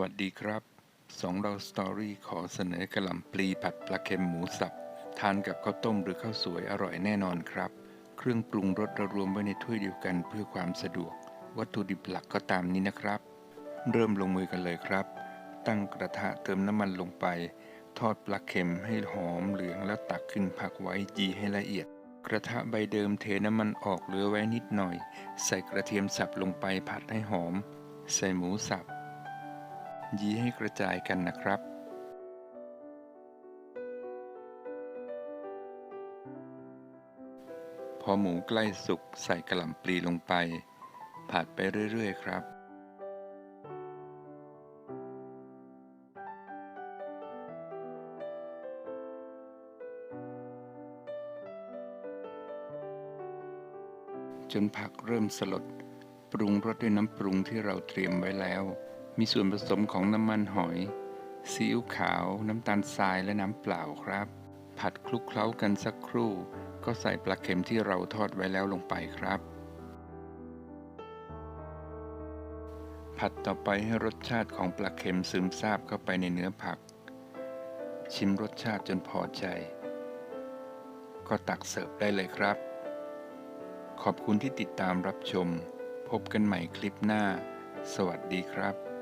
วัสดีครับสองเราสตอรี่ขอเสนอกระหล่ำปลีผัดปลาเค็มหมูสับ ทานกับข้าวต้มหรือข้าวสวยอร่อยแน่นอนครับ เครื่องปรุงรสเรารวมไว้ในถ้วยเดียวกันเพื่อความสะดวก วัตถุดิบหลักก็ตามนี้นะครับ เริ่มลงมือกันเลยครับ ตั้งกระทะเติมน้ำมันลงไป ทอดปลาเค็มให้หอมเหลืองแล้วตักขึ้นพักไว้ยีให้ละเอียด กระทะใบเดิมเทน้ำมันออกเหลือไว้นิดหน่อย ใส่กระเทียมสับลงไปผัดให้หอม ใส่หมูสับ ยีให้กระจายกันนะครับพอหมูใกล้สุกใส่กระหล่ำปลีลงไป ผัดไปเรื่อย ๆ ครับ จนผักเริ่มสลด ปรุงรสด้วยน้ำปรุงที่เราเตรียมไว้แล้ว มีส่วนผสมของน้ำมันหอย ซีอิ๊วขาว น้ำตาลทรายและน้ำเปล่าครับ ผัดคลุกเคล้ากันสักครู่ ก็ใส่ปลาเค็มที่เราทอดไว้แล้วลงไปครับ ผัดต่อไปให้รสชาติของปลาเค็มซึมซาบเข้าไปในเนื้อผัก ชิมรสชาติจนพอใจ ก็ตักเสิร์ฟได้เลยครับ ขอบคุณที่ติดตามรับชม พบกันใหม่คลิปหน้า สวัสดีครับ